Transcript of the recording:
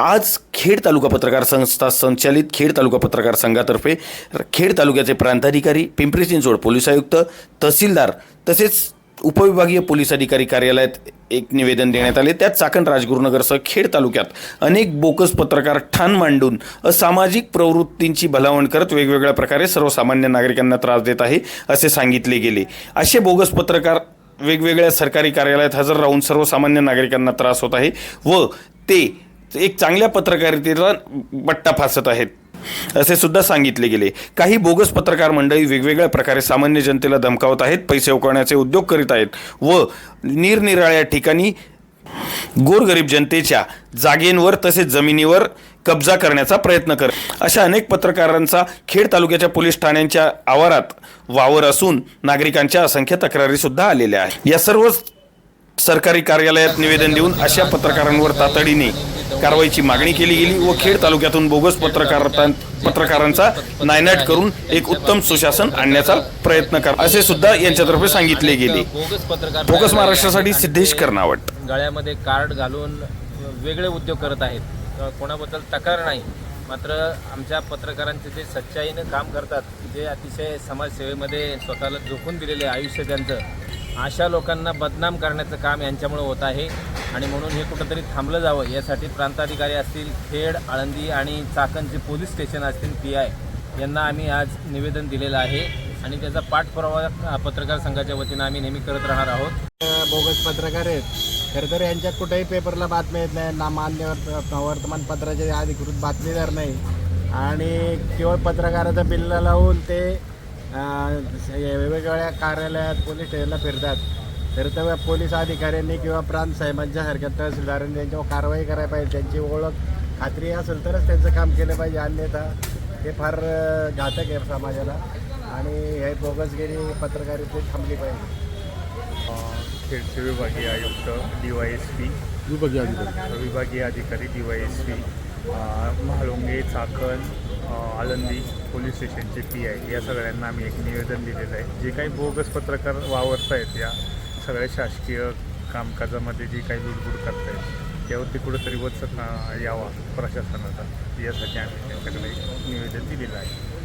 आज खेड तालुका पत्रकार संस्था संचालित खेड तालुका पत्रकार संघातर्फे खेड तालुक्याचे प्रांताधिकारी पिंपरी चिंचवड पोलीस आयुक्त तहसीलदार तसेच उपविभागीय पोलीस अधिकारी कार्यालयात एक निवेदन देण्यात आले. त्यात चाकण राजगुरुनगरसह खेड तालुक्यात अनेक बोगस पत्रकार ठाण मांडून असामाजिक प्रवृत्तींची भलावण करत वेगवेगळ्या प्रकारे सर्वसामान्य नागरिकांना त्रास देत आहे असे सांगितले गेले. असे बोगस पत्रकार वेगवेगळ्या सरकारी कार्यालयात हजर राहून सर्वसामान्य नागरिकांना त्रास होत आहे व ते एक चांगल्या पत्रकारितेला बट्टा फासत आहेत. असे सुद्धा सांगितले गेले. काही बोगस पत्रकार मंडळी वेगवेगळ्या प्रकारे सामान्य जनतेला धमकावत आहेत पैसे उकळण्याचे उद्योग करीत आहेत व निरनिराळ्या ठिकाणी गोरगरीब जनतेच्या जागेंवर तसेच जमिनीवर कब्जा करण्याचा प्रयत्न कर अशा अनेक पत्रकारांचा खेड तालुक्याच्या पोलीस ठाण्यांच्या आवारात वावर असून नागरिकांच्या असंख्य तक्रारी सुद्धा आलेल्या आहेत. या सर्व सरकारी कार्यालयात निवेदन देऊन अशा पत्रकारांवर तातडीने कारवाईची मागणी केली गेली व खेड तालुक्यातून बोगस पत्रकार पत्रकारांचा नायनाट करून एक उत्तम सुशासन आणण्याचा प्रयत्न कर असे सुद्धा यांच्यातर्फे सांगितले गेले. बोगस पत्रकार महाराष्ट्रासाठी सिद्धेश कर्नावट गळ्यामध्ये कार्ड घालून वेगळे उद्योग करत आहेत. कोणाबद्दल तक्रार नाही. मात्र आमच्या पत्रकारांचे जे सच्चाईनं काम करतात जे अतिशय समाजसेवेमध्ये स्वतःला झोकून दिलेले आयुष्य त्यांचं अशा लोकांना बदनाम करण्याचं काम यांच्यामुळे होत आहे. आणि म्हणून हे कुठंतरी थांबलं जावं. यासाठी प्रांताधिकारी असतील खेड आळंदी आणि चाकणचे पोलीस स्टेशन असतील पी आय यांना आम्ही आज निवेदन दिलेलं आहे. आणि त्याचा पाठपुरावा पत्रकार संघाच्या वतीनं आम्ही नेहमी करत राहणार आहोत. बोगस पत्रकार आहेत. खरं तर यांच्यात कुठेही पेपरला बातम्या येत नाही ना मान्यवर वर्तमानपत्राचे अधिकृत बातमीदार नाही. आणि केवळ पत्रकाराचं बिल्ल लावून ते वेगवेगळ्या कार्यालयात पोलीस स्टेशनला फिरतात. तर त्या पोलीस अधिकाऱ्यांनी किंवा प्रांत साहेबांच्या सारख्या तहसीलदारांनी त्यांच्यावर कारवाई करायला पाहिजे त्यांची ओळख खात्री असेल तरच त्यांचं काम केलं पाहिजे. अन्यथा हे फार घातक आहे समाजाला आणि हे बोगसगिरी पत्रकारिता थांबली पाहिजे. खेडचे विभागीय आयुक्त डी वाय एस पी विभागीय अधिकारी. विभागीय अधिकारी D Y S P Mhalunge Chakan अ, आळंदी पोलीस स्टेशनचे पी आय या सगळ्यांना आम्ही एक निवेदन दिलेलं आहे. जे काही बोगस पत्रकार वावरत आहेत या सगळ्या शासकीय कामकाजामध्ये जी काही लुडबुड आहे त्यावरती कुठंतरी वचक यावा प्रशासनाचा. यासाठी आम्ही त्यांच्याकडे निवेदन दिलेलं आहे.